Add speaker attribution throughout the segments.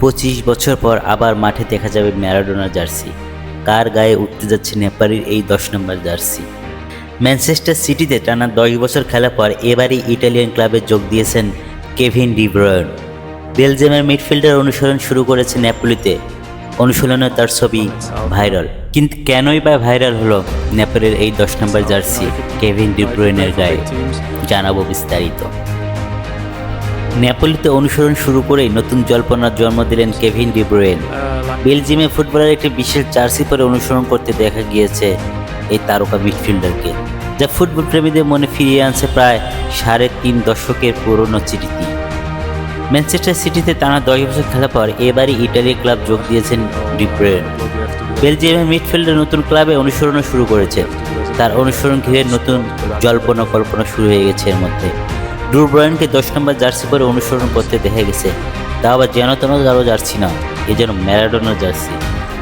Speaker 1: পঁচিশ বছর পর আবার মাঠে দেখা যাবে ম্যারাডোনার জার্সি। কার গায়ে উঠতে যাচ্ছে নেপালির এই দশ নম্বর জার্সি? ম্যানচেস্টার সিটিতে টানা দশ বছর খেলার পর এবারই ইটালিয়ান ক্লাবে যোগ দিয়েছেন কেভিন ডিব্রয়ন বেলজিয়ামের মিডফিল্ডার অনুসরণ শুরু করেছে নেপোলিতে। অনুশীলনে তার ছবি ভাইরাল। কিন্তু কেনই বা ভাইরাল হলো নেপালের এই দশ নম্বর জার্সি কেভিন ডিব্রয়নের গায়ে? জানাব বিস্তারিত। নেপোলিতে অনুসরণ শুরু করেই নতুন জল্পনার জন্ম দিলেন কেভিন ডিব্রোয়েন বেলজিয়ামে ফুটবলের একটি বিশেষ জার্সি পরে অনুসরণ করতে দেখা গিয়েছে এই তারকা মিডফিল্ডারকে, যা ফুটবল প্রেমীদের মনে ফিরিয়ে আনছে প্রায় সাড়ে তিন দশকের পুরনো স্মৃতি। ম্যানচেস্টার সিটিতে টানা দশ বছর খেলার পর এবারই ইটালি ক্লাব যোগ দিয়েছেন ডিব্রোয়েন বেলজিয়ামের মিডফিল্ডের নতুন ক্লাবে অনুসরণও শুরু করেছে। তার অনুসরণ ঘিরে নতুন জল্পনা কল্পনা শুরু হয়ে গেছে এর মধ্যে। ডুরব্রয়নকে দশ নম্বর জার্সি পরে অনুসরণ করতে দেখা গেছে। তা আবার যেন তেন কারও জার্সি না, এ যেন ম্যারাডোনার জার্সি।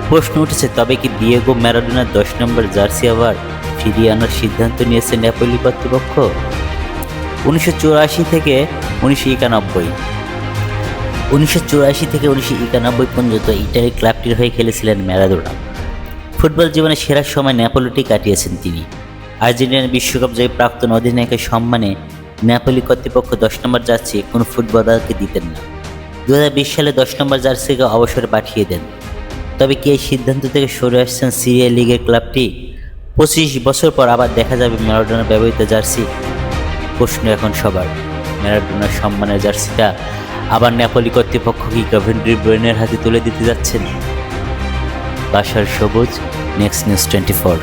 Speaker 1: প্রশ্ন উঠেছে, তবে কি দিয়েগো ম্যারাডোনার দশ নম্বর জার্সি আবার ফিরিয়ে আনার সিদ্ধান্ত নিয়েছে নেপোলি কর্তৃপক্ষ? উনিশশো চুরাশি থেকে উনিশশো একানব্বই। উনিশশো চুরাশি থেকে উনিশশো একানব্বই পর্যন্ত ইটালি ক্লাবটির হয়ে খেলেছিলেন ম্যারাডোনা। ফুটবল জীবনে সেরা সময় নেপোলিটি কাটিয়েছেন তিনি। আর্জেন্টিনার বিশ্বকাপ জয়ী প্রাক্তন অধিনায়কের সম্মানে নেপোলি কর্তৃপক্ষ দশ নম্বর জার্সি কোনো ফুটবলারকে দিতেন না। দু হাজার বিশ সালে দশ নম্বর জার্সিকে অবসরে পাঠিয়ে দেন। তবে কি এই সিদ্ধান্ত থেকে সরে আসছেন সিরিয়া লিগের ক্লাবটি? পঁচিশ বছর পর আবার দেখা যাবে ম্যারাডোনার ব্যবহৃত জার্সি। প্রশ্ন এখন সবার। ম্যারাডোনার সম্মানের জার্সিটা আবার নেপোলি কর্তৃপক্ষ কি কভেন্ট্রি ব্রেনের হাতে তুলে দিতে যাচ্ছেন? বাসার সবুজ নেক্সট নিউজ টোয়েন্টি ফোর